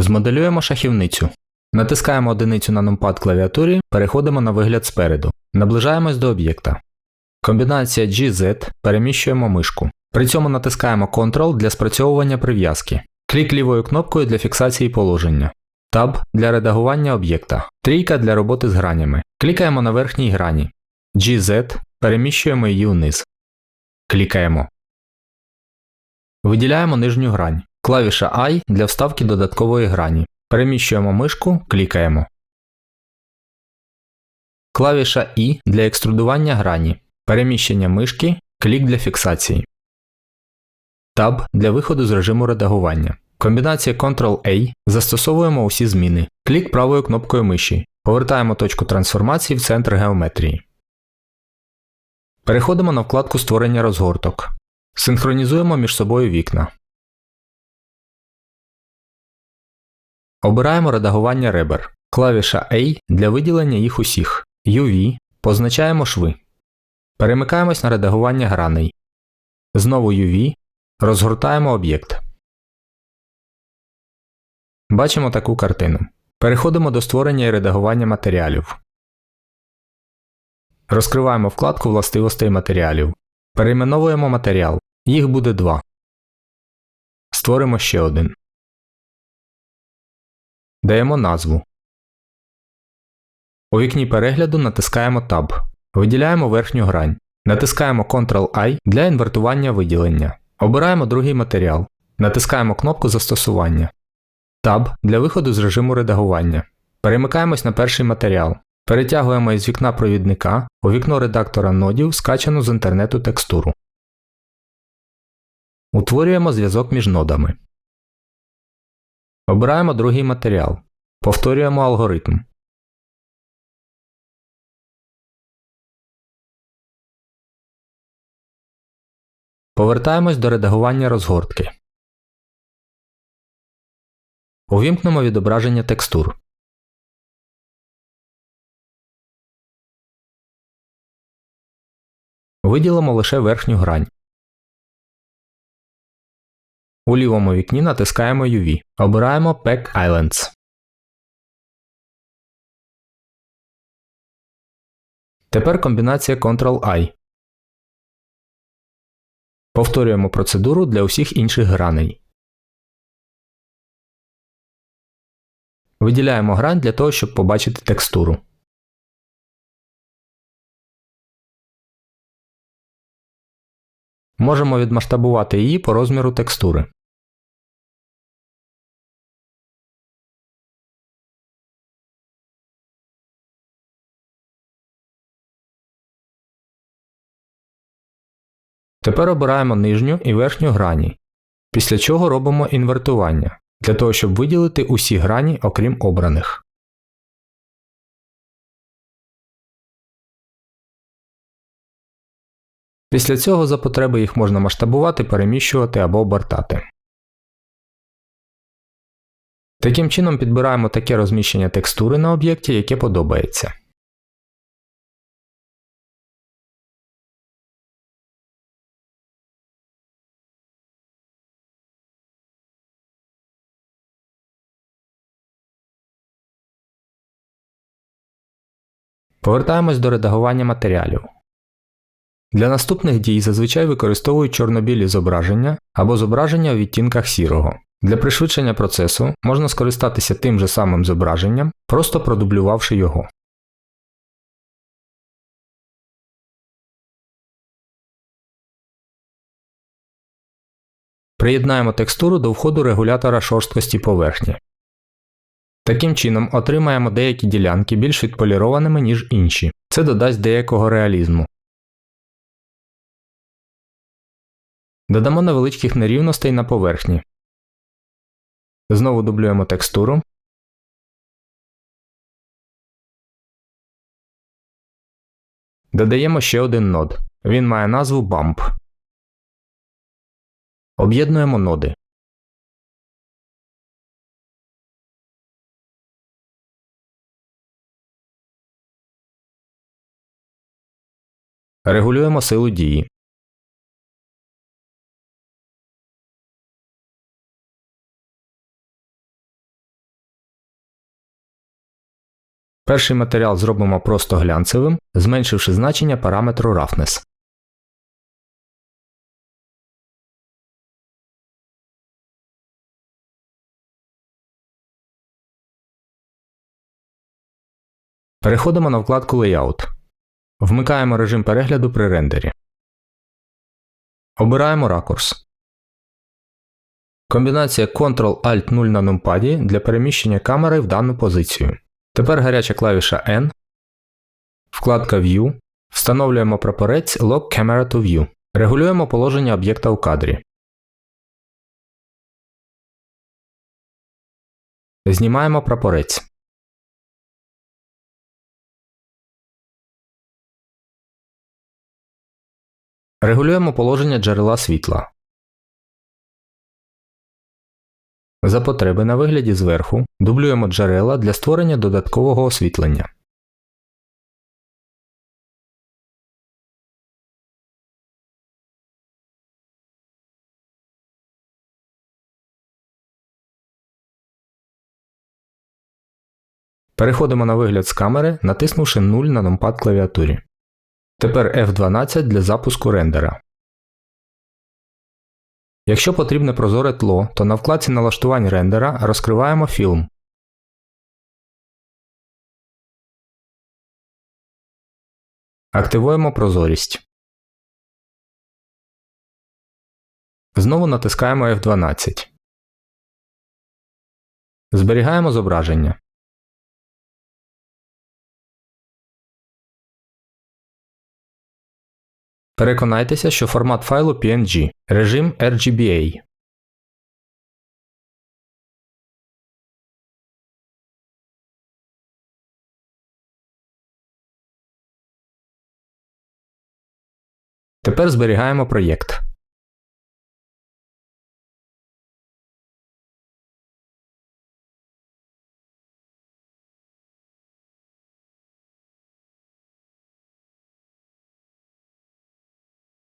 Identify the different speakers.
Speaker 1: Змоделюємо шахівницю. Натискаємо одиницю на нумпад клавіатурі, переходимо на вигляд спереду. Наближаємось до об'єкта. Комбінація GZ переміщуємо мишку. При цьому натискаємо Ctrl для спрацьовування прив'язки. Клік лівою кнопкою для фіксації положення. Tab для редагування об'єкта. Трійка для роботи з гранями. Клікаємо на верхній грані. GZ переміщуємо її вниз. Клікаємо. Виділяємо нижню грань. Клавіша I для вставки додаткової грані. Переміщуємо мишку, клікаємо. Клавіша I для екструдування грані. Переміщення мишки, клік для фіксації. Tab для виходу з режиму редагування. Комбінація Ctrl-A застосовуємо усі зміни. Клік правою кнопкою миші. Повертаємо точку трансформації в центр геометрії. Переходимо на вкладку створення розгорток. Синхронізуємо між собою вікна. Обираємо редагування ребер. Клавіша A для виділення їх усіх. UV позначаємо шви. Перемикаємось на редагування граней. Знову UV. Розгортаємо об'єкт. Бачимо таку картину. Переходимо до створення і редагування матеріалів. Розкриваємо вкладку властивостей матеріалів. Перейменовуємо матеріал. Їх буде два. Створимо ще один. Даємо назву. У вікні перегляду натискаємо Tab. Виділяємо верхню грань. Натискаємо Ctrl-I для інвертування виділення. Обираємо другий матеріал. Натискаємо кнопку застосування. Tab для виходу з режиму редагування. Перемикаємось на перший матеріал. Перетягуємо із вікна провідника у вікно редактора нодів скачану з інтернету текстуру. Утворюємо зв'язок між нодами. Обираємо другий матеріал. Повторюємо алгоритм. Повертаємось до редагування розгортки. Увімкнемо відображення текстур. Виділимо лише верхню грань. У лівому вікні натискаємо UV. Обираємо Pack Islands. Тепер комбінація Ctrl-I. Повторюємо процедуру для усіх інших граней. Виділяємо грань для того, щоб побачити текстуру. Можемо відмасштабувати її по розміру текстури. Тепер обираємо нижню і верхню грані, після чого робимо інвертування для того, щоб виділити усі грані, окрім обраних. Після цього за потреби їх можна масштабувати, переміщувати або обертати. Таким чином підбираємо таке розміщення текстури на об'єкті, яке подобається. Повертаємось до редагування матеріалів. Для наступних дій зазвичай використовують чорнобілі зображення або зображення у відтінках сірого. Для пришвидшення процесу можна скористатися тим же самим зображенням, просто продублювавши його. Приєднаємо текстуру до входу регулятора шорсткості поверхні. Таким чином отримаємо деякі ділянки більш відполірованими, ніж інші. Це додасть деякого реалізму. Додамо невеличких нерівностей на поверхні. Знову дублюємо текстуру. Додаємо ще один нод. Він має назву Bump. Об'єднуємо ноди. Регулюємо силу дії. Перший матеріал зробимо просто глянцевим, зменшивши значення параметру Roughness. Переходимо на вкладку Layout. Вмикаємо режим перегляду при рендері. Обираємо ракурс. Комбінація Ctrl-Alt-0 на нумпаді для переміщення камери в дану позицію. Тепер гаряча клавіша N. Вкладка View. Встановлюємо прапорець Lock Camera to View. Регулюємо положення об'єкта у кадрі. Знімаємо прапорець. Регулюємо положення джерела світла. За потреби на вигляді зверху дублюємо джерела для створення додаткового освітлення. Переходимо на вигляд з камери, натиснувши 0 на нумпад клавіатурі. Тепер F12 для запуску рендера. Якщо потрібне прозоре тло, то на вкладці налаштувань рендера розкриваємо фільм. Активуємо прозорість. Знову натискаємо F12. Зберігаємо зображення. Переконайтеся, що формат файлу PNG, режим RGBA. Тепер зберігаємо проєкт.